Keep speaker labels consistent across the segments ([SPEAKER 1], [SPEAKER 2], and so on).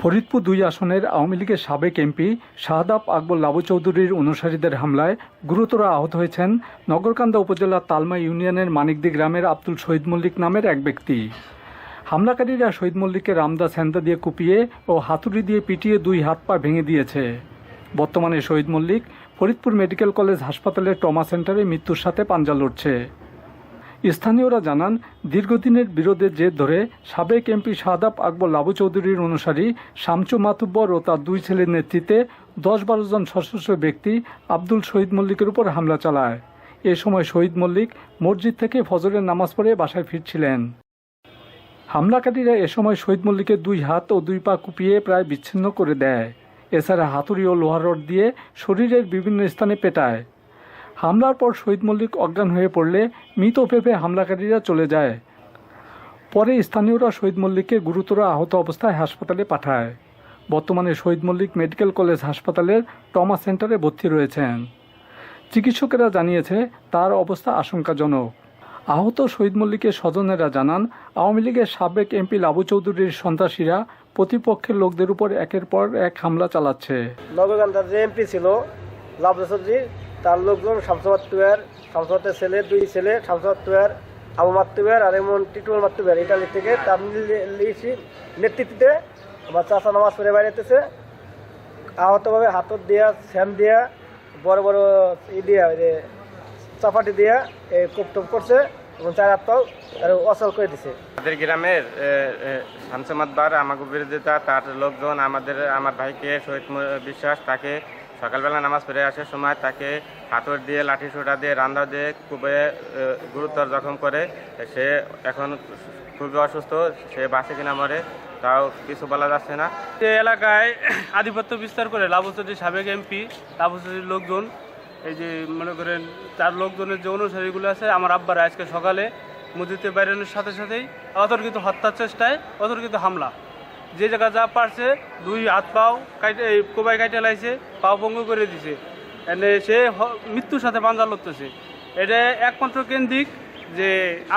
[SPEAKER 1] ফরিদপুর দুই আসনের আওয়ামী লীগের সাবেক এমপি শাহাদাব আকবর লাবু চৌধুরীর অনুসারীদের হামলায় গুরুতর আহত হয়েছেন নগরকান্দা উপজেলার তালমা ইউনিয়নের মানিকদি গ্রামের আব্দুল শহীদ মল্লিক নামের এক ব্যক্তি। হামলাকারীরা শহীদ মল্লিককে রামদা স্যান্দা দিয়ে কুপিয়ে ও হাতুড়ি দিয়ে পিটিয়ে দুই হাত পা ভেঙে দিয়েছে। বর্তমানে শহীদ মল্লিক ফরিদপুর মেডিকেল কলেজ হাসপাতালের ট্রমা সেন্টারে মৃত্যুর সাথে পাঞ্জা লড়ছে। স্থানীয়রা জানান, দীর্ঘদিনের বিরোধের জের ধরে সাবেক এমপি শাহাদাব আকবর লাবু চৌধুরীর অনুসারী শামচু মাতুব্বর ও তার দুই ছেলের নেতৃত্বে দশ বারো জন সশস্ত্র ব্যক্তি আব্দুল শহীদ মল্লিকের উপর হামলা চালায়। এ সময় শহীদ মল্লিক মসজিদ থেকে ফজরের নামাজ পড়ে বাসায় ফিরছিলেন। হামলাকারীরা এ সময় শহীদ মল্লিকের দুই হাত ও দুই পা কুপিয়ে প্রায় বিচ্ছিন্ন করে দেয়। এছাড়া হাতুড়ি ও লোহার রড দিয়ে শরীরের বিভিন্ন স্থানে পেটায়। হামলার পর শহীদ মল্লিক অজ্ঞান হয়ে পড়লে মৃত ভেবে হামলাকারীরা চলে যায়। পরে স্থানীয়রা শহীদ মল্লিককে গুরুতর আহত অবস্থায় হাসপাতালে পাঠায়। বর্তমানে শহীদ মল্লিক মেডিকেল কলেজ হাসপাতালের ট্রমা সেন্টারে ভর্তি রয়েছেন। চিকিৎসকেরা জানিয়েছে, তার অবস্থা আশঙ্কাজনক। আহত শহীদ মল্লিকের স্বজনেরা জানান, আওয়ামী লীগের সাবেক এমপি লাবু চৌধুরীর সন্ত্রাসীরা প্রতিপক্ষের লোকদের উপর একের পর এক হামলা চালাচ্ছে।
[SPEAKER 2] নগরকান্দার যে এমপি ছিল লাভসজি তার লোকজন শামসাবাদ টুয়ার ছেলে, দুই ছেলে শামসাবাদ আবু মাত্তুয়ার আর এমন টিটুয়ার মাত্তুয়ার ইটালি থেকে তার লিসি নেতৃত্বে আমার চাষা নামাজ পড়ে বাইরেতেছে আহতভাবে হাতত দিয়া স্যাম দিয়া, বড় বড় ই দিয়া যে চাপাটি দিয়া এই কোপটোপ করছে এবং চার হাতটাও তার অচল করে দিছে।
[SPEAKER 3] আমাদের গ্রামের শামসমাদবার আমাকে বিরোধিতা, তার লোকজন, আমাদের, আমার ভাইকে শহীদ বিশ্বাস, তাকে সকালবেলা নামাজ পড়ে আসার সময় তাকে হাতর দিয়ে, লাঠি সোটা দিয়ে রান্দা দিয়ে খুবই গুরুতর জখম করে। সে এখন খুবই অসুস্থ, সে বাসে কিনা মরে, তাও কিছু বলা যাচ্ছে না।
[SPEAKER 4] যে এলাকায় আধিপত্য বিস্তার করে লাভচুরি সাবেক এমপি লাভচুরির লোকজন, এই যে মনে করেন তার লোকজনের যে অনুসারীগুলো আছে, আমার আব্বার আজকে সকালে মসজিদে বাইরানোর সাথে সাথেই অতর্কিত হত্যার চেষ্টায় অতর্কিত হামলা। যে জায়গা যা পারছে, দুই হাত পাও কাইটে কোবাই কাইটে লাইছে, পাও ভঙ্গ করে দিছে। এনে সে মৃত্যুর সাথে পাঞ্জা লড়তেছে। এটা একমাত্র কেন্দ্রিক যে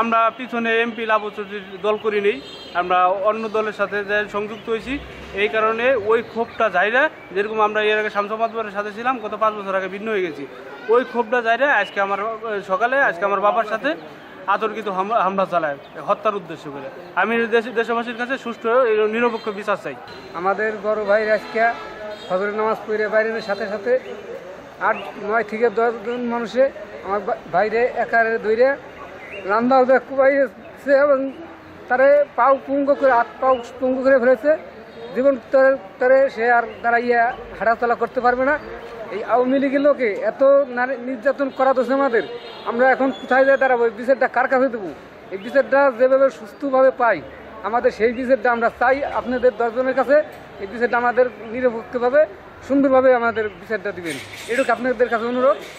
[SPEAKER 4] আমরা পিছনে এমপি লাভচুরির দল করি নেই, আমরা অন্য দলের সাথে সংযুক্ত হয়েছি, এই কারণে ওই ক্ষোভটা যাইরা যেরকম আমরা এর আগে শামসামাদবারের সাথে ছিলাম, গত পাঁচ বছর আগে ভিন্ন হয়ে গেছি। ওই ক্ষোভটা যাইরা আজকে আমার, সকালে, আজকে আমার বাবার সাথে। আতর্কিত হামলা চালায়, হত্যার উদ্দেশ্য করে। আমি দেশ- দেশবাসীর কাছে সুষ্ঠু নিরপেক্ষ বিচার চাই।
[SPEAKER 5] আমাদের বড় ভাই আজকে ফজরের নামাজ পড়ে বাইরের সাথে সাথে আট, নয় থেকে দশ জন মানুষে আমার বাইরে একারে ধরে রান্না কুবাইছে এবং তারে পাও পুঙ্গ করে হাত পাও পুঙ্গ করে ফেলেছে। জীবন তারে সে আর দাঁড়াইয়া হাঁটাচলা করতে পারবে না। এই আওয়ামী লীগের লোকে এত নারী নির্যাতন করা দোষ আমাদের। আমরা এখন কোথায় যায় দাঁড়াবো? এই বিচারটা কার কাছে দেবো? এই বিচারটা যেভাবে সুস্থভাবে পাই, আমাদের সেই বিচারটা আমরা চাই আপনাদের দশজনের কাছে। এই বিচারটা আমাদের নিরপেক্ষভাবে, সুন্দরভাবে আমাদের বিচারটা দিবেন। এটুকু আপনাদের কাছে অনুরোধ।